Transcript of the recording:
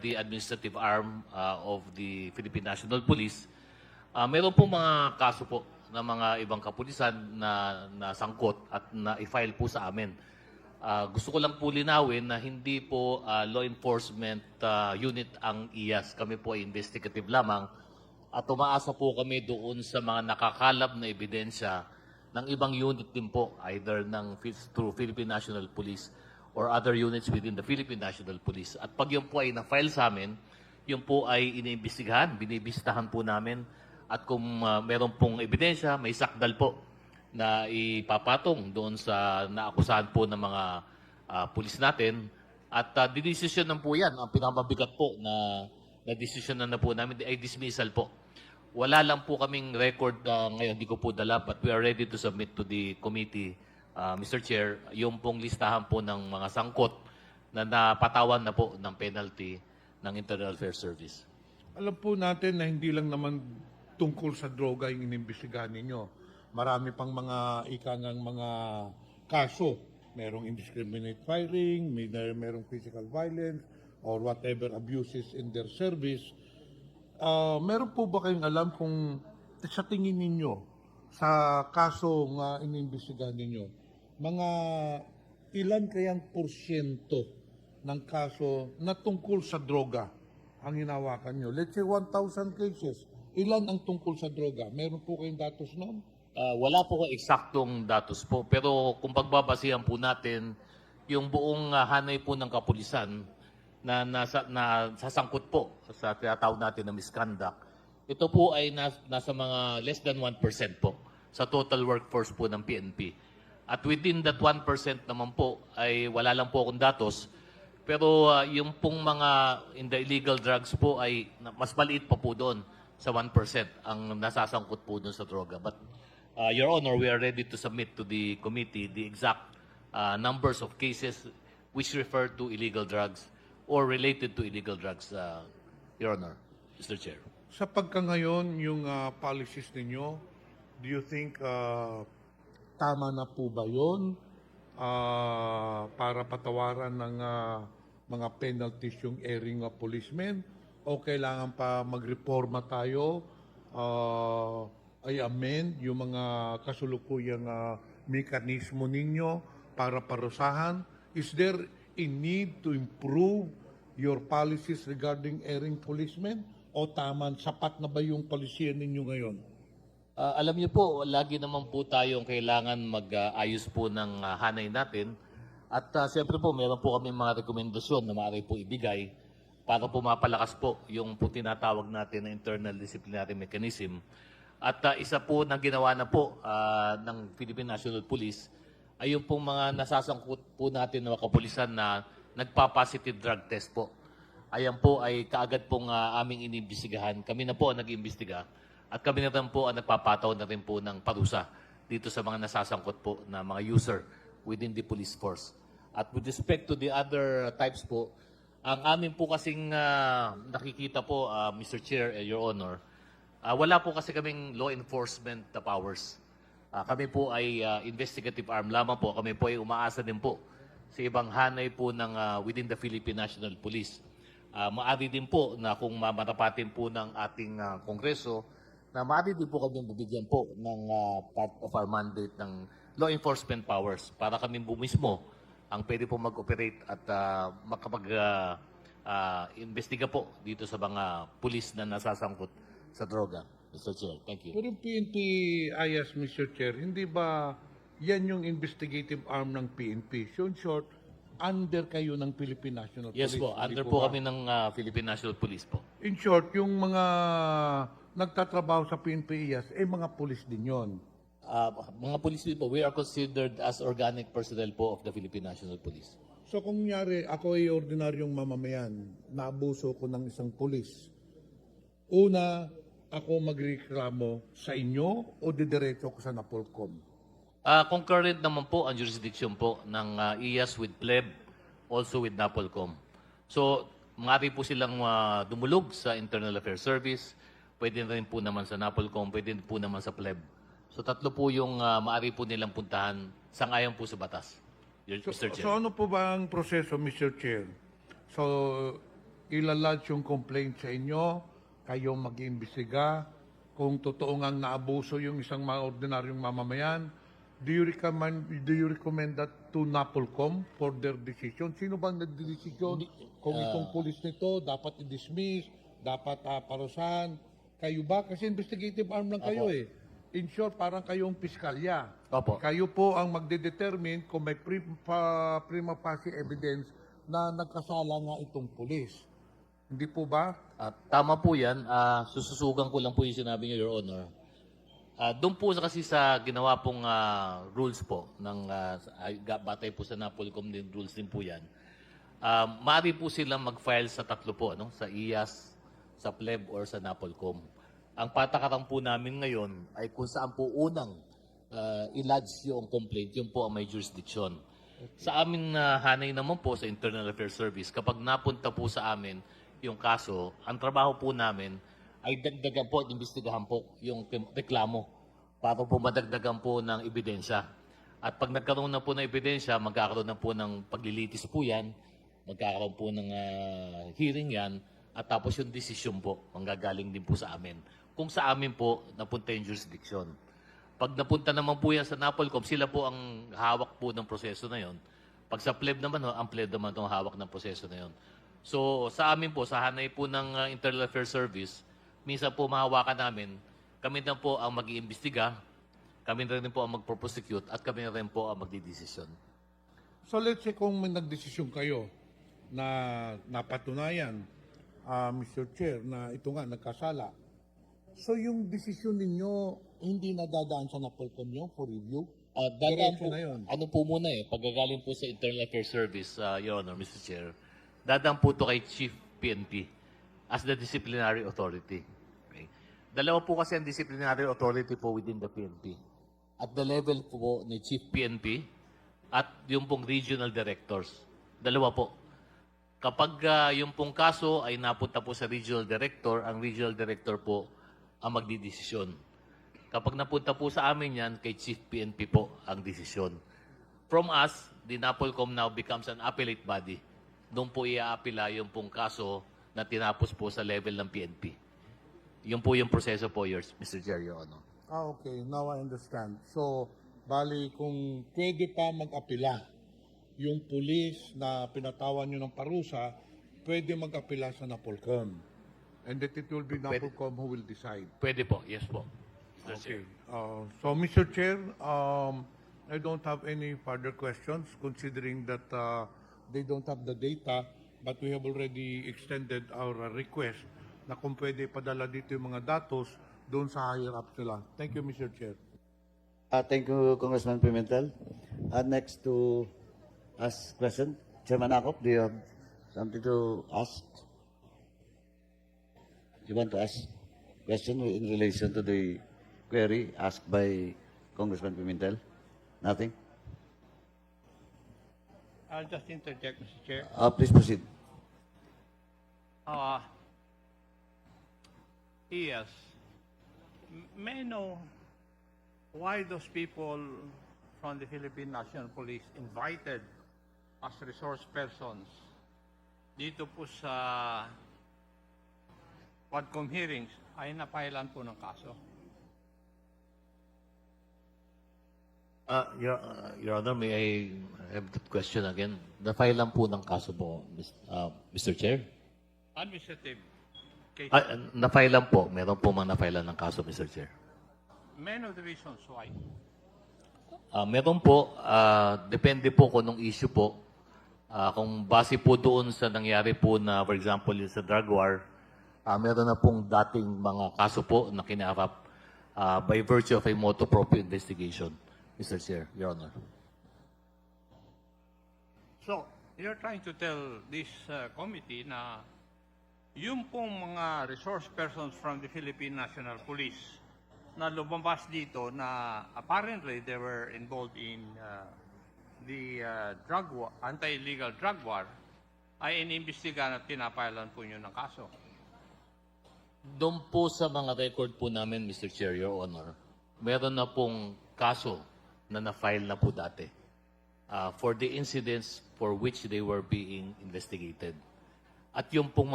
the administrative arm uh, of the Philippine National Police, uh, meron po mga kaso po ng mga ibang kapulisan na, na sangkot at na i-file po sa amin. Ah, gusto ko lang po linawin na hindi po ah, law enforcement ah, unit ang IAS. Kami po ay investigative lamang at umaasa po kami doon sa mga nakakalap na ebidensya ng ibang unit din po, either ng through Philippine National Police or other units within the Philippine National Police. At pag yun po ay na-file sa amin, yun po ay iniimbestigahan, binibistahan po namin. At kung ah, meron pong ebidensya, may sakdal po na ipapatong doon sa naakusahan po ng mga ah, pulis natin. At uh, didesisyon na po yan. Ang pinamabigat po na, na desisyon na, na po namin ay dismissal po. Wala lang po kaming record ah, ngayon, hindi ko po dala, but we are ready to submit to the committee, ah, Mr. Chair, yung pong listahan po ng mga sangkot na napatawan na po ng penalty ng Internal Affairs Service. Alam po natin na hindi lang naman tungkol sa droga yung inimbestigahan ninyo. Marami pang mga ikangang mga kaso. Merong indiscriminate firing, may merong physical violence, or whatever abuses in their service. Ah, meron po ba kayong alam kung sa tingin ninyo sa kaso nga inimbestigahan ninyo, mga ilan kayang porsyento ng kaso na tungkol sa droga ang hinawakan nyo? Let's say 1,000 cases. Ilan ang tungkol sa droga? Meron po kayong datos noon? Ah, wala po eksaktong datos po, pero kung pagbabasihan po natin yung buong ah, hanay po ng kapulisan na nasa na sasangkot po sa tinatawag natin na misconduct. Ito po ay nas, nasa mga less than 1% po sa total workforce po ng PNP. At within that 1% naman po ay wala lang po akong datos. Pero ah, yung pong mga in the illegal drugs po ay mas maliit pa po doon sa 1% ang nasasangkot po doon sa droga. But uh, Your Honor, we are ready to submit to the committee the exact uh, numbers of cases which refer to illegal drugs or related to illegal drugs, uh, Your Honor, Mr. Chair. Sa pagka ngayon, yung ah, policies ninyo, do you think ah, tama na po ba yun ah, para patawaran ng ah, mga penalties yung airing of policemen? O kailangan pa magreforma tayo, ah, ay amend yung mga kasulukuyang ah, mekanismo ninyo para parusahan? Is there a need to improve your policies regarding airing policemen? O taman, sapat na ba yung polisiya ninyo ngayon? Uh, alam niyo po, lagi naman po tayong kailangan mag-ayos po ng uh, hanay natin. At uh, siyempre po, meron po kami mga rekomendasyon na maaari po ibigay para po mapalakas po yung po tinatawag natin na internal disciplinary mechanism. At uh, isa po na ginawa na po uh, ng Philippine National Police ay yung pong mga nasasangkot po natin na mga kapulisan na nagpa-positive drug test po. Ayan po ay kaagad pong ah, aming inimbestigahan. Kami na po ang nag-imbestiga at kami na rin po ang nagpapataw na rin po ng parusa dito sa mga nasasangkot po na mga user within the police force. At with respect to the other types po, ang amin po kasing ah, nakikita po, ah, Mr. Chair and Your Honor, ah, wala po kasi kaming law enforcement powers. Ah, kami po ay ah, investigative arm lamang po. Kami po ay umaasa din po sa ibang hanay po ng ah, within the Philippine National Police. Ah, maaari din po na kung mamatapatin po ng ating ah, Kongreso, na maaari din po kami bibigyan po ng ah, part of our mandate ng law enforcement powers para kami po mismo ang pwede po mag-operate at uh, makapag ah, investiga po dito sa mga pulis na nasasangkot sa droga. Mr. Chair, thank you. Pero PNP IAS, Mr. Chair, hindi ba yan yung investigative arm ng PNP? So in short, under kayo ng Philippine National Yes Police. po, hindi under ba? po kami ng ah, Philippine National Police po. In short, yung mga nagtatrabaho sa PNP IAS, eh mga pulis din yon. Ah, mga police din po, we are considered as organic personnel po of the Philippine National Police. So kung nyari, ako ay ordinaryong mamamayan, naabuso ko ng isang pulis. Una, ako magreklamo sa inyo o didiretso ko sa Napolcom? Ah, concurrent naman po ang jurisdiction po ng ah, IAS with PLEB, also with NAPOLCOM. So, maaari po silang ah, dumulog sa Internal Affairs Service, pwede na rin po naman sa NAPOLCOM, pwede po naman sa PLEB. So, tatlo po yung ah, maaari po nilang puntahan sangayon po sa batas. Your- So, Mr. Chair. so ano po ba ang proseso, Mr. Chair? So, ilalodge yung complaint sa inyo, kayo mag-iimbestiga, kung totoo ngang naabuso yung isang mga ordinaryong mamamayan, do you recommend do you recommend that to NAPOLCOM for their decision? Sino bang nagdedesisyon? Kung itong pulis nito dapat i-dismiss, dapat uh, parusahan, kayo ba? Kasi investigative arm lang kayo eh. In short, parang kayong piskalya. Opo. Kayo po ang magde-determine kung may prim, pa, prima facie evidence na nagkasala nga itong pulis. Hindi po ba? Ah, tama po yan. Ah, sususugan ko lang po yung sinabi niyo, Your Honor. Ah, doon po sa- kasi sa ginawa pong ah, rules po, ng, ah, ay- ga- batay po sa Napolcom din rules din po yan. Ah, maaari po silang mag-file sa tatlo po, ano? sa IAS, sa PLEB, or sa Napolcom. Ang patakaran po namin ngayon ay kung saan po unang uh, i-lodge yung complaint, yun po ang may jurisdiction. Sa aming na hanay naman po sa Internal Affairs Service, kapag napunta po sa amin yung kaso, ang trabaho po namin ay dagdagan po at imbestigahan po yung reklamo para po madagdagan po ng ebidensya. At pag nagkaroon na po ng ebidensya, magkakaroon na po ng paglilitis po yan, magkakaroon po ng ah, hearing yan, at tapos yung desisyon po, manggagaling din po sa amin. Kung sa amin po, napunta yung jurisdiction. Pag napunta naman po yan sa Napolcom, sila po ang hawak po ng proseso na yon. Pag sa pleb naman, ang pleb naman itong hawak ng proseso na yon. So, sa amin po, sa hanay po ng uh, Internal Affairs Service, minsan po mahawakan namin, kami na po ang mag-iimbestiga, kami na rin po ang mag-prosecute, at kami na rin po ang magdidesisyon. So let's say kung may nagdesisyon kayo na napatunayan, ah, Mr. Chair, na ito nga, nagkasala. So yung desisyon ninyo, hindi nadadaan sa NAPOLCOM yun for review? Uh, dadaan Diretso po, na yun. ano po muna eh, pagkagaling po sa Internal Affairs Service, uh, Your Honor, Mr. Chair, dadaan po to kay Chief PNP as the disciplinary authority. Okay? Dalawa po kasi ang disciplinary authority po within the PNP. At the level po ni Chief PNP at yung pong regional directors. Dalawa po. Kapag ah, yung pong kaso ay napunta po sa regional director, ang regional director po ang magdidesisyon. Kapag napunta po sa amin yan, kay Chief PNP po ang desisyon. From us, the NAPOLCOM now becomes an appellate body. Doon po iaapila yung pong kaso na tinapos po sa level ng PNP. Yun po yung proseso po, yours, Mr. Your Honor. Ah, okay. Now I understand. So, bali, kung pwede pa mag-apila, yung pulis na pinatawan nyo ng parusa, pwede mag-apila sa NAPOLCOM. And that it will be NAPOLCOM who will decide. Pwede po, yes po. Mr. Chair. Okay. Uh, so, Mr. Chair, um, I don't have any further questions considering that uh, they don't have the data, but we have already extended our uh, request na kung pwede padala dito yung mga datos doon sa higher ups nila. Thank you, Mr. Chair. Uh, thank you, Congressman Pimentel. Uh, next to ask question, Chairman Akop, do you have something to ask? You want to ask question in relation to the query asked by Congressman Pimentel? Nothing? I'll just interject, Mr. Chair. Uh, please proceed. Uh, yes. May I know why those people from the Philippine National Police invited as resource persons dito po sa Quadcom hearings ay napailan po ng kaso? Uh, Your, uh, Your Honor, may I have that question again? Na-file lang po ng kaso po, uh, Mr. Chair? Administrative case. Ah, na-file lang po. Meron po mang na-file lang ng kaso, Mr. Chair. Many of the reasons why. Ah, meron po, ah, depende po kung anong issue po. Ah, kung base po doon sa nangyari po na, for example, yung sa drug war, ah, meron na pong dating mga kaso po na kinaharap ah, by virtue of a motu proprio investigation, Mr. Chair, Your Honor. So, you're trying to tell this uh, committee na yung pong mga resource persons from the Philippine National Police na lumabas dito na apparently they were involved in uh, the uh, drug war, anti-illegal drug war ay inimbestigahan at pinapailan po nyo ng kaso. Doon po sa mga record po namin, Mr. Chair, Your Honor, meron na pong kaso na na-file na po dati ah, for the incidents for which they were being investigated. At yung pong